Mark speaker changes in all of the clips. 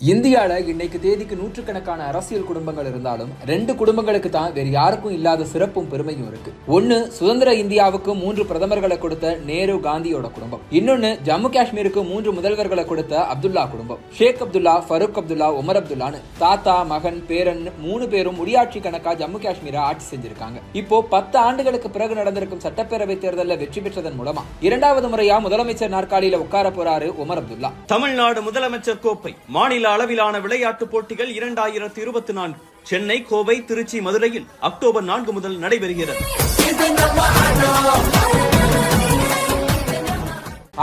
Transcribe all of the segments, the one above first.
Speaker 1: இந்தியாவில் இன்னைக்கு தேதிக்கு நூற்றுக்கணக்கான அரசியல் குடும்பங்கள் இருந்தாலும் ரெண்டு குடும்பங்களுக்கு தான் வேறு யாருக்கும் இல்லாத சிறப்பும் பெருமையும் இருக்கு. ஒன்னு சுதந்திர இந்தியாவுக்கு மூன்று பிரதமர்களை கொடுத்த நேரு காந்தியோட குடும்பம். இன்னொன்னு ஜம்மு காஷ்மீருக்கு மூன்று முதல்வர்களை கொடுத்த அப்துல்லா குடும்பம். ஷேக் அப்துல்லா ஃபரூக் அப்துல்லா உமர் அப்துல்லான்னு தாத்தா மகன் பேரன் மூணு பேரும் முடியாட்சி கணக்கா ஜம்மு காஷ்மீரை ஆட்சி செஞ்சிருக்காங்க. இப்போ பத்து ஆண்டுகளுக்கு பிறகு நடந்திருக்கும் சட்டப்பேரவை தேர்தலில் வெற்றி பெற்றதன் மூலமா இரண்டாவது முறையா முதலமைச்சர் நாற்காலியில உட்கார போறாரு உமர் அப்துல்லா.
Speaker 2: தமிழ்நாடு முதலமைச்சர் கோப்பை மாநில அளவிலான விளையாட்டுப் போட்டிகள் இரண்டாயிரத்தி இருபத்தி நான்கு. சென்னை கோவை திருச்சி மதுரையில் அக்டோபர் நான்கு முதல் நடைபெறுகிறது.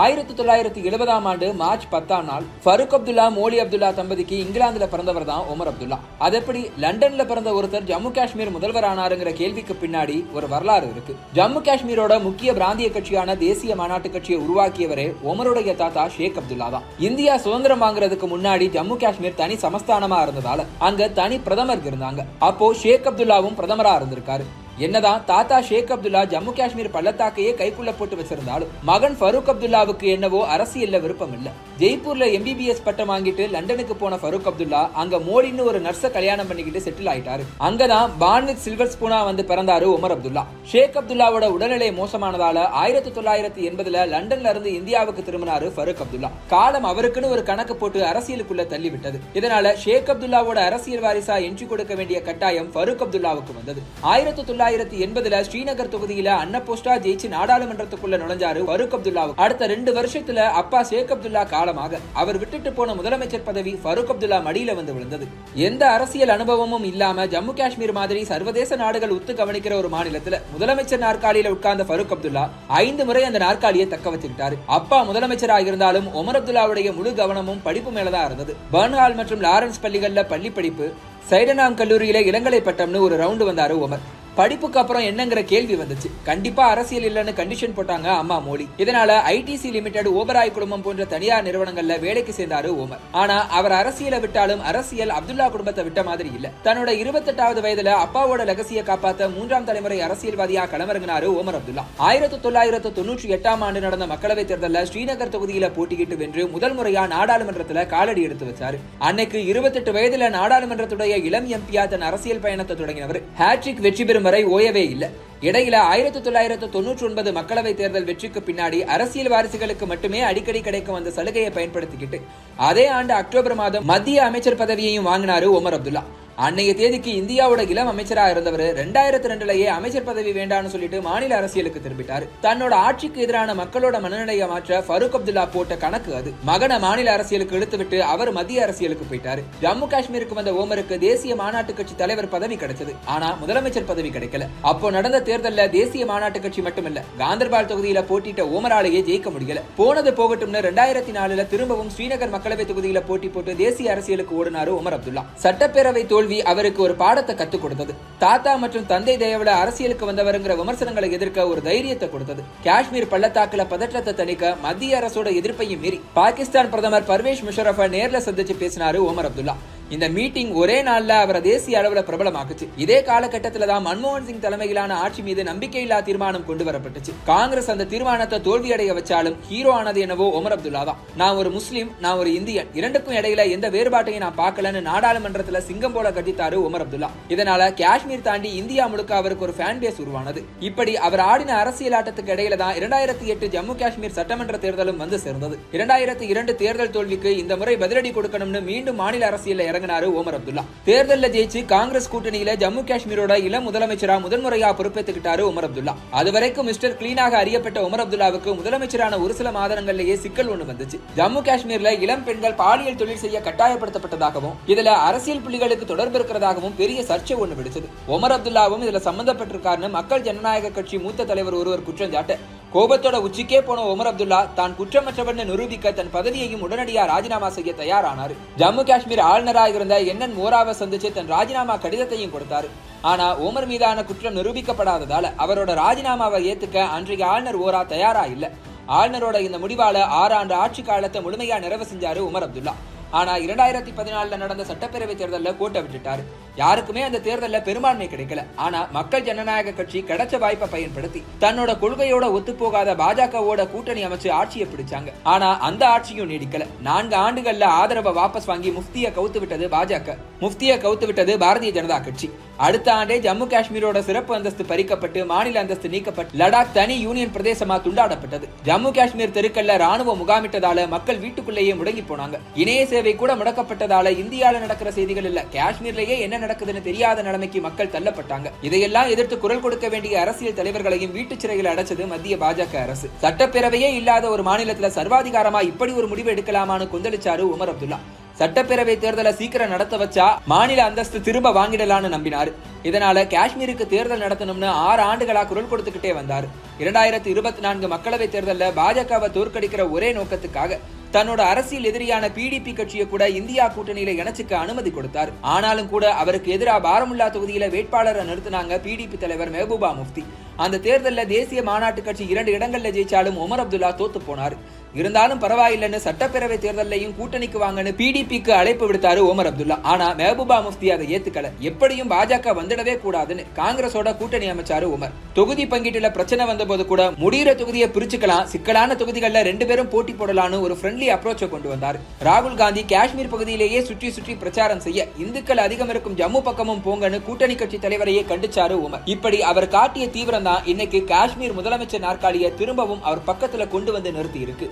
Speaker 1: ஆயிரத்தி தொள்ளாயிரத்தி எழுபதாம் ஆண்டு மார்ச் பத்தாம் நாள் ஃபருக் அப்துல்லா மோலி அப்துல்லா தம்பதிக்கு இங்கிலாந்துல பிறந்தவர் தான் உமர் அப்துல்லா. அது எப்படி லண்டன்ல பிறந்த ஒருத்தர் ஜம்மு காஷ்மீர் முதல்வர் ஆனாருங்கிற கேள்விக்கு பின்னாடி ஒரு வரலாறு இருக்கு. ஜம்மு காஷ்மீரோட முக்கிய பிராந்திய கட்சியான தேசிய மாநாட்டு கட்சியை உருவாக்கியவரே உமருடைய தாத்தா ஷேக் அப்துல்லா தான். இந்தியா சுதந்திரம் வாங்குறதுக்கு முன்னாடி ஜம்மு காஷ்மீர் தனி சமஸ்தானமா இருந்ததால அங்க தனி பிரதமர் இருந்தாங்க. அப்போ ஷேக் அப்துல்லாவும் பிரதமரா இருந்திருக்காரு. என்னதான் தாத்தா ஷேக் அப்துல்லா ஜம்மு காஷ்மீர் பள்ளத்தாக்கையே கைக்குள்ள போட்டு வச்சிருந்தாலும் மகன் ஃபரூக் அப்துல்லாவுக்கு என்னவோ அரசியல்ல விருப்பம் இல்ல. ஜெய்ப்பூர்ல எம்பிபிஎஸ் பட்டம் வாங்கிட்டு லண்டனுக்கு போன ஃபருக் அப்துல்லா அங்க மோடின்னு ஒரு நர்ஸ கல்யாணம் பண்ணிக்கிட்டு செட்டில் ஆயிட்டாரு. அங்கதான் பான்வித் சில்வர் ஸ்பூனா வந்து பிறந்தாரு உமர் அப்துல்லா. ஷேக் அப்துல்லாவோட உடல்நிலை மோசமானதால ஆயிரத்தி தொள்ளாயிரத்தி எண்பதுல லண்டன்ல இருந்து இந்தியாவுக்கு திரும்பினாரு ஃபரூக் அப்துல்லா. காலம் அவருக்குன்னு ஒரு கணக்கு போட்டு அரசியலுக்குள்ள தள்ளி விட்டது இதனால ஷேக் அப்துல்லாவோட அரசியல் வாரிசா என்ட்ரி கொடுக்க வேண்டிய கட்டாயம் ஃபருக் அப்துல்லாவுக்கு வந்தது. ஆயிரத்தி தொள்ளாயிரத்தி தொள்ளாயிரத்தி எண்பதுல ஸ்ரீநகர் தொகுதியில அன்னபோஸ்டா ஜெயிச்சு நாடாளுமன்றத்துக்குள்ள நுழைஞ்சாரு ஃபருக் அப்துல்லாவுக்கு அடுத்த ரெண்டு வருஷத்துல அப்பா ஷேக் அப்துல்லா காலமாக அவர் விட்டுட்டு போன முதலமைச்சர் பதவி ஃபருக் அப்துல்லா மடியில வந்து விழுந்தது. எந்த அரசியல் அனுபவமும் இல்லாம ஜம்மு காஷ்மீர் மாதிரி சர்வதேச நாடுகள் உத்து கவனிக்கிற ஒரு மாநிலத்துல முதலமைச்சர் நாற்காலியில உட்கார்ந்த ஃபருக் அப்துல்லா ஐந்து முறை அந்த நாற்காலியை தக்க வச்சுக்கிட்டாரு. அப்பா முதலமைச்சராக இருந்தாலும் ஒமர் அப்துல்லாவுடைய முழு கவனமும் படிப்பு மேலதான் இருந்தது. பர்ன்ஹால் மற்றும் லாரன்ஸ் பள்ளிகள்ல பள்ளி படிப்பு சைடனாம் கல்லூரியில இளங்கலை பட்டம்னு ஒரு ரவுண்டு வந்தாரு ஒமர். படிப்புக்கு அப்புறம் என்னங்கிற கேள்வி வந்துச்சு. கண்டிப்பா அரசியல் இல்லைன்னு கண்டிஷன் போட்டாங்க அம்மா மோடி. இதனால ஐடிசி லிமிடெட் ஓபராய் குடும்பம் போன்ற தனியார் நிறுவனங்கள்ல வேலைக்கு சேர்ந்தாரு ஓமர் ஆனா அவர் அரசியலை விட்டாலும் அரசியல் அப்துல்லா குடும்பத்தை விட்ட மாதிரி இல்ல. தன்னோட இருபத்தெட்டாவது வயதுல அப்பாவோட லகசிய காப்பாத்த மூன்றாம் தலைமுறை அரசியல்வாதியா களமிறங்கினாரு ஓமர் அப்துல்லா. ஆயிரத்தி தொள்ளாயிரத்து தொண்ணூற்றி எட்டாம் ஆண்டு நடந்த மக்களவைத் தேர்தலில் ஸ்ரீநகர் தொகுதியில போட்டியிட்டு வென்று முதல் முறையா நாடாளுமன்றத்துல காலடி எடுத்து வச்சாரு. அன்னைக்கு இருபத்தெட்டு வயதுல நாடாளுமன்றத்துடைய இளம் எம்பியா தன் அரசியல் பயணத்தை தொடங்கினவர். ஹேட்ரிக் வெற்றி பெறும் வரை ஓயவே இல்லை. இடையில ஆயிரத்தி தொள்ளாயிரத்து தொண்ணூற்றி ஒன்பது மக்களவை தேர்தல் வெற்றிக்கு பின்னாடி அரசியல் வாரிசுகளுக்கு மட்டுமே அடிக்கடி கிடைக்கும் அந்த சலுகையை பயன்படுத்திக்கிட்டு அதே ஆண்டு அக்டோபர் மாதம் மத்திய அமைச்சர் பதவியையும் வாங்கினாரு உமர் அப்துல்லா. அன்னைய தேதிக்கு இந்தியாவோட இளம் அமைச்சராக இருந்தவர் ரெண்டாயிரத்தி ரெண்டுலயே அமைச்சர் பதவி வேண்டாம்னு சொல்லிட்டு மாநில அரசியலுக்கு திரும்பிட்டார். தன்னோட ஆட்சிக்கு எதிரான மக்களோட மனநிலையை மாற்ற ஃபரூக் அப்துல்லா போட்ட கணக்கு அது. மகனை மாநில அரசியலுக்கு இழுத்து விட்டு அவர் மத்திய அரசியலுக்கு போயிட்டாரு. ஜம்மு காஷ்மீருக்கு வந்த ஓமருக்கு தேசிய மாநாட்டு கட்சி தலைவர் பதவி கிடைச்சது. ஆனா முதலமைச்சர் பதவி கிடைக்கல. அப்போ நடந்த தேர்தல்ல தேசிய மாநாட்டு கட்சி மட்டுமில்ல காந்தர்பால் தொகுதியில போட்டிட்ட ஓமராலேயே ஜெயிக்க முடியல. போனது போகட்டும்னு ரெண்டாயிரத்தி நாலுல திரும்பவும் ஸ்ரீநகர் மக்களவை தொகுதியில போட்டி போட்டு தேசிய அரசியலுக்கு ஓடினாரு உமர் அப்துல்லா. சட்டப்பேரவை தோல்வி அவருக்கு ஒரு பாடத்தை கத்துக் கொடுத்தது. தாத்தா மற்றும் தந்தை தயவுல அரசியலுக்கு வந்தவருங்கிற விமர்சனங்களை எதிர்க்க ஒரு தைரியத்தை கொடுத்தது. காஷ்மீர் பள்ளத்தாக்குல பதற்றத்தை தணிக்க மத்திய அரசோட எதிர்ப்பையும் மீறி பாகிஸ்தான் பிரதமர் பர்வேஷ் முஷரஃபை நேர்ல சந்திச்சு பேசினாரு ஓமர் அப்துல்லா. இந்த மீட்டிங் ஒரே நாள்ல அவரை தேசிய அளவுல பிரபலமாக்குச்சு. இதே காலகட்டத்தில் தான் மன்மோகன் சிங் தலைமையிலான ஆட்சி மீது நம்பிக்கையில்லா தீர்மானம் கொண்டு வரப்பட்டுச்சு. காங்கிரஸ் அந்த தீர்மானத்தை தோல்வியடைய வச்சாலும் ஹீரோ ஆனது என்னவோ ஒமர் அப்துல்லா தான். நான் ஒரு முஸ்லீம் நான் ஒரு இந்தியன். இரண்டுக்கும் இடையில எந்த வேறுபாட்டையும் நான் பார்க்கலன்னு நாடாளுமன்றத்துல சிங்கம் போல கட்டித்தாரு ஒமர் அப்துல்லா. இதனால காஷ்மீர் தாண்டி இந்தியா முழுக்க அவருக்கு ஒரு ஃபேன் பேஸ் உருவானது. இப்படி அவர் ஆடின அரசியல் ஆட்டத்துக்கு இடையில தான் இரண்டாயிரத்தி எட்டு ஜம்மு காஷ்மீர் சட்டமன்ற தேர்தலும் வந்து சேர்ந்தது. இரண்டாயிரத்தி இரண்டு தேர்தல் தோல்விக்கு இந்த முறை பதிலடி கொடுக்கணும்னு மீண்டும் மாநில அரசியல் இறங்க இறங்கினாரு ஓமர் அப்துல்லா. தேர்தலில் ஜெயிச்சு காங்கிரஸ் கூட்டணியில ஜம்மு காஷ்மீரோட இள முதலமைச்சரா முதன்முறையா பொறுப்பேற்றுக்கிட்டாரு உமர் அப்துல்லா. அதுவரைக்கும் மிஸ்டர் கிளீனாக அறியப்பட்ட உமர் அப்துல்லாவுக்கு முதலமைச்சரான ஒரு சில மாதங்கள்லயே சிக்கல் ஒண்ணு வந்துச்சு. ஜம்மு காஷ்மீர்ல இளம் பெண்கள் பாலியல் தொழில் செய்ய கட்டாயப்படுத்தப்பட்டதாகவும் இதுல அரசியல் புள்ளிகளுக்கு தொடர்பு இருக்கிறதாகவும் பெரிய சர்ச்சை ஒண்ணு விடுச்சது. உமர் அப்துல்லாவும் இதுல சம்பந்தப்பட்டிருக்காருன்னு மக்கள் ஜனநாயக கட்சி மூத்த தலைவர் ஒருவர் குற்றம் சாட்ட கோபத்தோட உச்சிக்கே போன உமர் அப்துல்லா தான் குற்றமற்றவன் நிரூபிக்க தன் பதவியையும் உடனடியாக ராஜினாமா செய்ய தயாரானாரு. ஜம்மு காஷ்மீர் ஆளுநராக இருந்த என்என் மோராவை சந்திச்சு தன் ராஜினாமா கடிதத்தையும் கொடுத்தார். ஆனா ஓமர் மீதான குற்றம் நிரூபிக்கப்படாததால அவரோட ராஜினாமாவை ஏத்துக்க அன்றைய ஆளுநர் ஓரா தயாரா இல்ல. ஆளுநரோட இந்த முடிவால ஆறு ஆண்டு ஆட்சி காலத்தை முழுமையா நிறைவு செஞ்சாரு உமர் அப்துல்லா. ஆனால் இரண்டாயிரத்தி பதினாலில் நடந்த சட்டப்பேரவை தேர்தலில் கோட்டை விட்டுட்டார். யாருக்குமே அந்த தேர்தலில் பெரும்பான்மை கிடைக்கல. ஆனா மக்கள் ஜனநாயக கட்சி கிடைச்ச வாய்ப்பை பயன்படுத்தி தன்னோட கொள்கையோட ஒத்துப்போகாத பாஜகவோட கூட்டணி அமைச்சு ஆட்சியை பிடிச்சாங்க. ஆனா அந்த ஆட்சியும் நீடிக்கல. நான்கு ஆண்டுகள்ல ஆதரவை வாபஸ் வாங்கி முஃப்தியை கவுத்து விட்டது பாஜக. முஃப்தியை கவுத்து விட்டது பாரதிய ஜனதா கட்சி. அடுத்த ஆண்டே ஜம்மு காஷ்மீரோட சிறப்பு அந்தஸ்து பறிக்கப்பட்டு மாநில அந்தஸ்து நீக்கப்பட்டு லடாக் தனி யூனியன் பிரதேசமா துண்டாடப்பட்டது. ஜம்மு காஷ்மீர் தெருக்கல்ல ராணுவ முகாமிட்டதால மக்கள் வீட்டுக்குள்ளேயே முடங்கி போனாங்க. இணைய சேவை கூட முடக்கப்பட்டதால இந்தியால நடக்கிற செய்திகள் இல்ல. காஷ்மீர்லயே என்ன நடக்குதுன்னு தெரியாத நிலைமைக்கு மக்கள் தள்ளப்பட்டாங்க. இதையெல்லாம் எதிர்த்து குரல் கொடுக்க வேண்டிய அரசியல் தலைவர்களையும் வீட்டு சிறையில் அடைச்சது மத்திய பாஜக அரசு. சட்டப்பேரவையே இல்லாத ஒரு மாநிலத்துல சர்வாதிகாரமா இப்படி ஒரு முடிவு எடுக்கலாமான்னு கொந்தளிச்சாரு உமர் அப்துல்லா. சட்டப்பேரவை தேர்தலை சீக்கிரம் நடத்த வச்சா மாநில அந்தஸ்து திரும்ப வாங்கிடலான்னு நம்பினார். இதனால காஷ்மீருக்கு தேர்தல் நடத்தணும்னு ஆறு ஆண்டுகளா குரல் கொடுத்துக்கிட்டே வந்தார். இரண்டாயிரத்தி இருபத்தி நான்கு மக்களவை தேர்தலில் பாஜகவை தோற்கடிக்கிற ஒரே நோக்கத்துக்காக தன்னோட அரசியல் எதிரியான பிடிபி கட்சியை கூட இந்தியா கூட்டணியில இணைச்சுக்க அனுமதி கொடுத்தார். ஆனாலும் கூட அவருக்கு எதிராக பாரமுல்லா தொகுதியில வேட்பாளரை நிறுத்தினாங்க பிடிபி தலைவர் மெஹபூபா முஃப்தி. அந்த தேர்தலில் தேசிய மாநாட்டு கட்சி இரண்டு இடங்கள்ல ஜெயிச்சாலும் உமர் அப்துல்லா தோத்து போனார். இருந்தாலும் பரவாயில்லைன்னு சட்டப்பேரவை தேர்தலையும் கூட்டணிக்கு வாங்கன்னு பிடிபிக்கு அழைப்பு விடுத்தாரு ஓமர் அப்துல்லா. ஆனா மெஹபூபா முஃப்தி அதை ஏத்துக்கல. எப்படியும் பாஜக வந்துடவே கூடாதுன்னு காங்கிரஸோட கூட்டணி அமைச்சாரு உமர். தொகுதி பங்கீட்டுல பிரச்சனை வந்தபோது கூட முடிகிற தொகுதியை பிரிச்சுக்கலாம் சிக்கலான தொகுதிகளில் ரெண்டு பேரும் போட்டி போடலான்னு ஒரு ஃப்ரெண்ட்லி அப்ரோச்சை கொண்டு வந்தார். ராகுல் காந்தி காஷ்மீர் பகுதியிலேயே சுற்றி சுற்றி பிரச்சாரம் செய்ய இந்துக்கள் அதிகம் இருக்கும் ஜம்மு பக்கமும் போங்கன்னு கூட்டணி கட்சி தலைவரையே கண்டிச்சாரு உமர். இப்படி அவர் காட்டிய தீவிரம் தான் இன்னைக்கு காஷ்மீர் முதலமைச்சர் நாற்காலியை திரும்பவும் அவர் பக்கத்துல கொண்டு வந்து நிறுத்தி இருக்கு